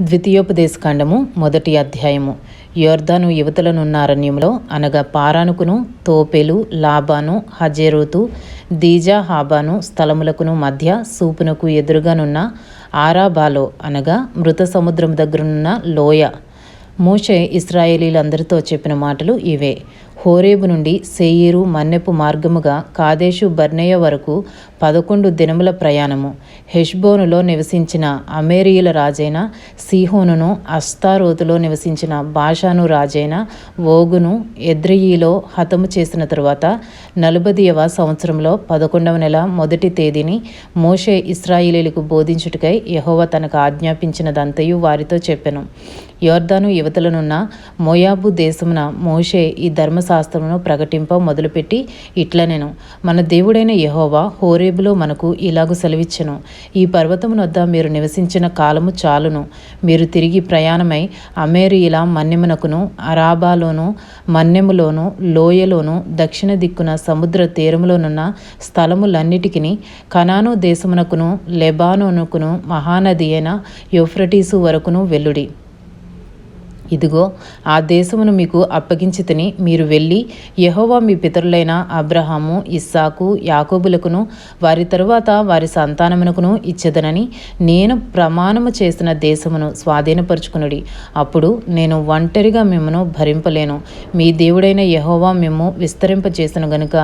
ద్వితీయోపదేశకాండము మొదటి అధ్యాయము. యోర్ధాను యువతలనున్న అరణ్యంలో అనగా పారానుకును తోపెలు లాబాను హజేరోతు దీజా హాబాను స్థలములకును మధ్య సూపునకు ఎదురుగానున్న ఆరాబాలో అనగా మృత సముద్రం దగ్గరనున్న లోయ. మోషే ఇస్రాయేలీలందరితో చెప్పిన మాటలు ఇవే. హోరేబు నుండి సేయిరు మన్నెపు మార్గముగా కాదేశు బర్నేయ వరకు పదకొండు దినముల ప్రయాణము. హెష్బోనులో నివసించిన అమేరియుల రాజైన సీహోనును అస్తారోతులో నివసించిన భాషాను రాజైన ఓగును ఎద్రయీలో హతము చేసిన తరువాత నలభదియవ సంవత్సరంలో పదకొండవ నెల మొదటి తేదీని మోషే ఇస్రాయిలీలకు బోధించుటకై యహోవ తనకు ఆజ్ఞాపించినదంతయు వారితో చెప్పెను. యోర్దాను యువతలనున్న మోయాబు దేశమున మోషే ఈ ధర్మ ధర్మశాస్త్రమును ప్రకటింప మొదలుపెట్టి ఇట్లనెను. మన దేవుడైన యహోవా హోరేబులో మనకు ఇలాగు సెలవిచ్చెను. ఈ పర్వతమునొద్ద మీరు నివసించిన కాలము చాలును. మీరు తిరిగి ప్రయాణమై అమేరియుల మన్నెమునకును అరాబాలోను మన్నెములోను లోయలోను దక్షిణ దిక్కున సముద్ర తీరములోనున్న స్థలములన్నిటికీ కనాను దేశమునకును లెబానోనుకును మహానది అయిన యోఫ్రటీసు వరకును వెల్లుడి ఇదిగో ఆ దేశమును మీకు అప్పగించి తిని మీరు వెళ్ళి యహోవా మీ పితరులైన అబ్రహాము ఇస్సాకు యాకోబులకును వారి తరువాత వారి సంతానమునకును ఇచ్చదనని నేను ప్రమాణము చేసిన దేశమును స్వాధీనపరుచుకునుడి. అప్పుడు నేను ఒంటరిగా మిమ్మను భరింపలేను. మీ దేవుడైన యహోవా మేము విస్తరింపచేసను గనుక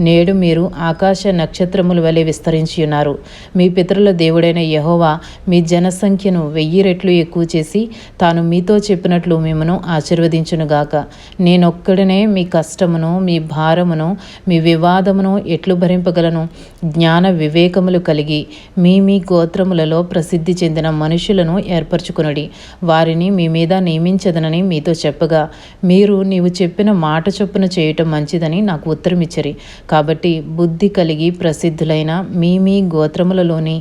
నేడు మీరు ఆకాశ నక్షత్రముల వలె విస్తరించి ఉన్నారు. మీ పితరుల దేవుడైన యహోవా మీ జనసంఖ్యను వెయ్యి రెట్లు ఎక్కువ చేసి తాను మీతో చెప్పినట్లు అట్లు మిమ్మను ఆశీర్వదించునుగాక. నేనొక్కడనే మీ కష్టమును మీ భారమును మీ వివాదమును ఎట్లు భరింపగలను? జ్ఞాన వివేకములు కలిగి మీ మీ గోత్రములలో ప్రసిద్ధి చెందిన మనుషులను ఏర్పరచుకునుడి. వారిని మీ మీద నియమించదనని మీతో చెప్పగా మీరు నీవు చెప్పిన మాట చొప్పున చేయటం మంచిదని నాకు ఉత్తరం ఇచ్చరి కాబట్టి బుద్ధి కలిగి ప్రసిద్ధులైన మీ మీ గోత్రములలోని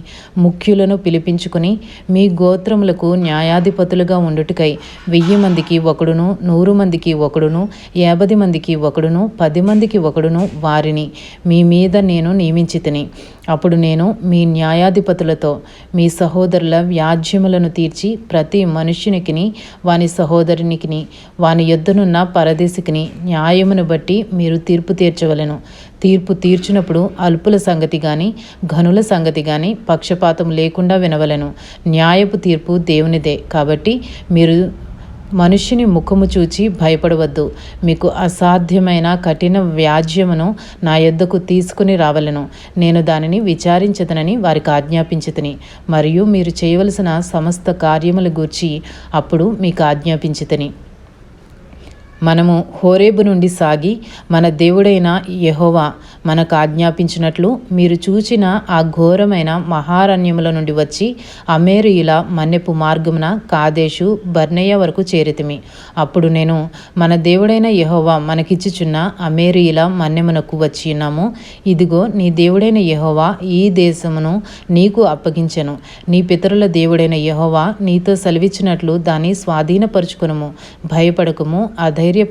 ముఖ్యులను పిలిపించుకుని మీ గోత్రములకు న్యాయాధిపతులుగా ఉండుటకై వెయ్యి మందికి ఒకడును నూరు మందికి ఒకడును యాభై మందికి ఒకడును పది మందికి ఒకడును వారిని మీ మీద నేను నియమించి తిని అప్పుడు నేను మీ న్యాయాధిపతులతో మీ సహోదరుల వ్యాజ్యములను తీర్చి ప్రతి మనుష్యునికిని వాని సహోదరునికిని వాని యొద్దనున్న పరదేశికిని న్యాయమును బట్టి మీరు తీర్పు తీర్చవలను. తీర్పు తీర్చినప్పుడు అల్పుల సంగతి కానీ ఘనుల సంగతి కానీ పక్షపాతం లేకుండా వినవలను. న్యాయపు తీర్పు దేవునిదే. కాబట్టి మీరు మనుష్యుని ముఖము చూచి భయపడవద్దు. మీకు అసాధ్యమైన కఠిన వ్యాజ్యమును నా యొద్దకు తీసుకుని రావలను. నేను దానిని విచారించదనని వారికి ఆజ్ఞాపించతని. మరియు మీరు చేయవలసిన సమస్త కార్యముల గూర్చి అప్పుడు మీకు ఆజ్ఞాపించతని. మనము హోరేబు నుండి సాగి మన దేవుడైన యహోవా మనకు ఆజ్ఞాపించినట్లు మీరు చూచిన ఆ ఘోరమైన మహారణ్యముల నుండి వచ్చి అమేరియుల మన్నెపు మార్గమున కాదేశు బర్నయ్య వరకు చేరితిమి. అప్పుడు నేను మన దేవుడైన యహోవా మనకిచ్చుచున్న అమేరియుల మన్నెమునకు వచ్చి ఉన్నాము. ఇదిగో నీ దేవుడైన యహోవా ఈ దేశమును నీకు అప్పగించెను. నీ పితరుల దేవుడైన యహోవా నీతో సెలవిచ్చినట్లు దాన్ని స్వాధీనపరుచుకునుము. భయపడకము అధైర్య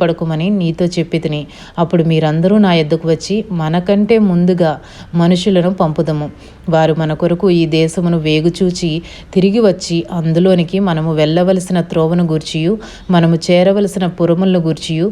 నీతో చెప్పితిని. అప్పుడు మీరందరూ నా ఎద్దుకు వచ్చి మన మనకంటే ముందుగా మనుషులను పంపుదము. వారు మన కొరకు ఈ దేశమును వేగుచూచి తిరిగి వచ్చి అందులోనికి మనము వెళ్ళవలసిన త్రోవను గూర్చియు మనము చేరవలసిన పురములను గూర్చియు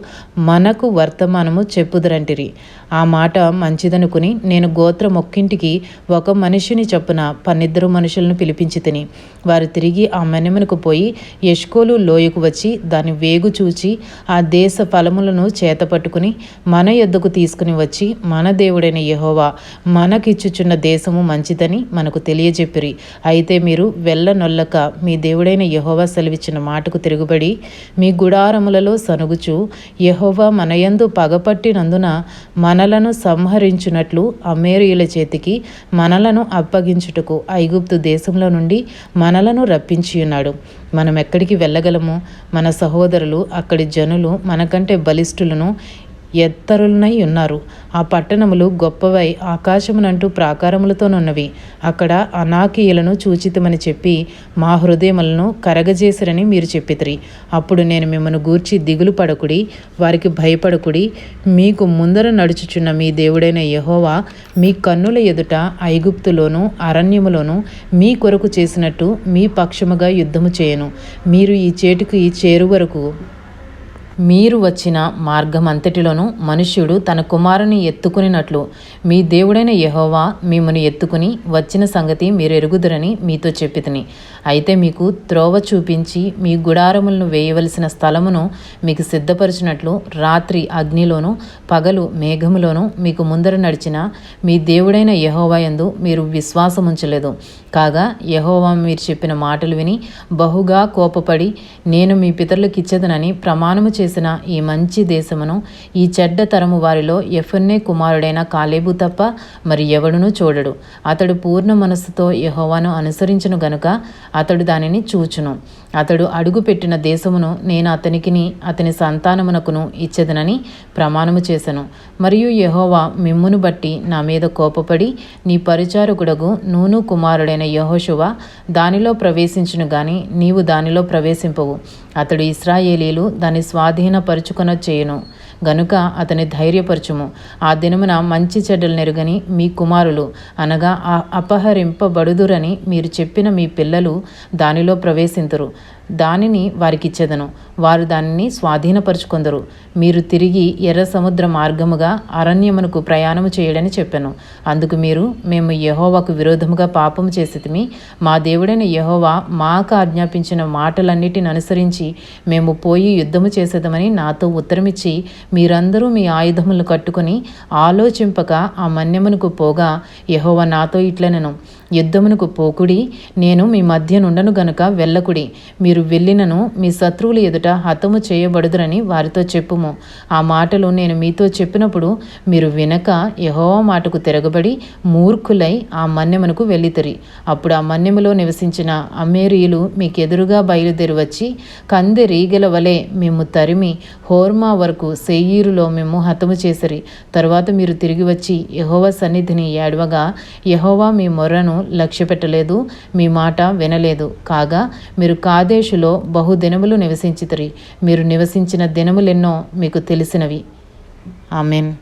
మనకు వర్తమానము చెప్పుదరంటిరి. ఆ మాట మంచిదనుకుని నేను గోత్రం ఒక్కింటికి ఒక మనిషిని చొప్పున పన్నిద్దరు మనుషులను పిలిపించి తిని వారు తిరిగి ఆ మెనమునకు పోయి యష్కోలు లోయకు వచ్చి దాని వేగు చూచి ఆ దేశ ఫలములను చేతపట్టుకుని మన యొద్దకు తీసుకుని వచ్చి మన దేవుడైన యహోవా మనకిచ్చుచున్న దేశము మంచి మంచిదని మనకు తెలియజెప్పిరి. అయితే మీరు వెళ్ళనొల్లక మీ దేవుడైన యహోవా సెలవిచ్చిన మాటకు తిరుగుబడి మీ గుడారములలో సనుగుచు యహోవా మనయందు పగపట్టినందున మనలను సంహరించున్నట్లు అమేరియుల చేతికి మనలను అప్పగించుటకు ఐగుప్తు దేశంలో నుండి మనలను రప్పించియున్నాడు. మనం ఎక్కడికి వెళ్ళగలము? మన సహోదరులు అక్కడి జనులు మనకంటే బలిష్ఠులను ఎత్తరులనై ఉన్నారు. ఆ పట్టణములు గొప్పవై ఆకాశమునంటూ ప్రాకారములతోనున్నవి. అక్కడ అనాకీయులను చూచితమని చెప్పి మా హృదయములను కరగజేసిరని మీరు చెప్పితిరి. అప్పుడు నేను మిమ్మల్ని గూర్చి దిగులు పడకుడి వారికి భయపడకుడి. మీకు ముందర నడుచుచున్న మీ దేవుడైన యహోవా మీ కన్నుల ఎదుట ఐగుప్తులోను అరణ్యములోను మీ కొరకు చేసినట్టు మీ పక్షముగా యుద్ధము చేయను. మీరు ఈ చేటుకు ఈ చేరు వరకు మీరు వచ్చిన మార్గం అంతటిలోనూ మనుష్యుడు తన కుమారుని ఎత్తుకునినట్లు. మీ దేవుడైన యహోవా మిమ్మల్ని ఎత్తుకుని వచ్చిన సంగతి మీరు ఎరుగుదురని మీతో చెప్పితిని. అయితే మీకు త్రోవ చూపించి మీ గుడారములను వేయవలసిన స్థలమును మీకు సిద్ధపరిచినట్లు రాత్రి అగ్నిలోను పగలు మేఘములోను మీకు ముందర నడిచిన మీ దేవుడైన యహోవా ఎందు మీరు విశ్వాసముంచలేదు. కాగా యహోవా మీరు చెప్పిన మాటలు విని బహుగా కోపపడి నేను మీ పితరులకు ఇచ్చేదనని ప్రమాణము చేసిన ఈ మంచి దేశమును ఈ చెడ్డ తరము వారిలో ఎఫన్నే కుమారుడైన కాలేబు తప్ప మరి ఎవడునూ చూడడు. అతడు పూర్ణ మనస్సుతో యహోవాను అనుసరించును గనుక అతడు దానిని చూచును. అతడు అడుగుపెట్టిన దేశమును నేను అతనికిని అతని సంతానమునకును ఇచ్చేదనని ప్రమాణము చేశాను మరియు యహోవా మిమ్మును బట్టి నా మీద కోపపడి నీ పరిచారకుడగు నూను కుమారుడైన యహోశువ దానిలో ప్రవేశించును గాని నీవు దానిలో ప్రవేశింపవు. అతడు ఇస్రాయేలీలు దాన్ని స్వాధీనపరుచుకొన చేయును గనుక అతని ధైర్యపరచుము. ఆ దినమున మంచి చెడ్డలు నెరుగని మీ కుమారులు అనగా అపహరింపబడుదురని మీరు చెప్పిన మీ పిల్లలు దానిలో ప్రవేశింతురు. దానిని వారికిచ్చెదను వారు దానిని స్వాధీనపరుచుకొందరు. మీరు తిరిగి ఎర్ర సముద్ర మార్గముగా అరణ్యమునకు ప్రయాణము చేయడని చెప్పాను. అందుకు మీరు మేము యహోవాకు విరోధముగా పాపము చేసితిమి. మా దేవుడైన యహోవా మాకు ఆజ్ఞాపించిన మాటలన్నిటిని అనుసరించి మేము పోయి యుద్ధము చేసేదమని నాతో ఉత్తరమిచ్చి మీరందరూ మీ ఆయుధములను కట్టుకొని ఆలోచింపక ఆ మన్యమునకు పోగా యహోవా నాతో ఇట్లనెను. యుద్ధమునకు పోకుడి నేను మీ మధ్య నుండను గనుక వెళ్ళకుడి. మీరు వెళ్ళినను మీ శత్రువులు ఎదుట హతము చేయబడుదురని వారితో చెప్పుము. ఆ మాటలు నేను మీతో చెప్పినప్పుడు మీరు వినక యహోవా మాటకు తిరగబడి మూర్ఖులై ఆ మన్యమునకు వెళ్ళితరి. అప్పుడు ఆ మన్యములో నివసించిన అమేరియులు మీకు ఎదురుగా బయలుదేరి వచ్చి కంది రీగల వలె మేము తరిమి హోర్మా వరకు సెయ్యీరులో మేము హతము చేసిరి. తరువాత మీరు తిరిగి వచ్చి యహోవా సన్నిధిని ఏడవగా యహోవా మీ మొర్రను లక్ష్య పెట్టలేదు మీ మాట వినలేదు. కాగా మీరు కాదేశులో బహుదినములు నివసించితిరి. మీరు నివసించిన దినములెన్నో మీకు తెలిసినవి. ఆమెన్.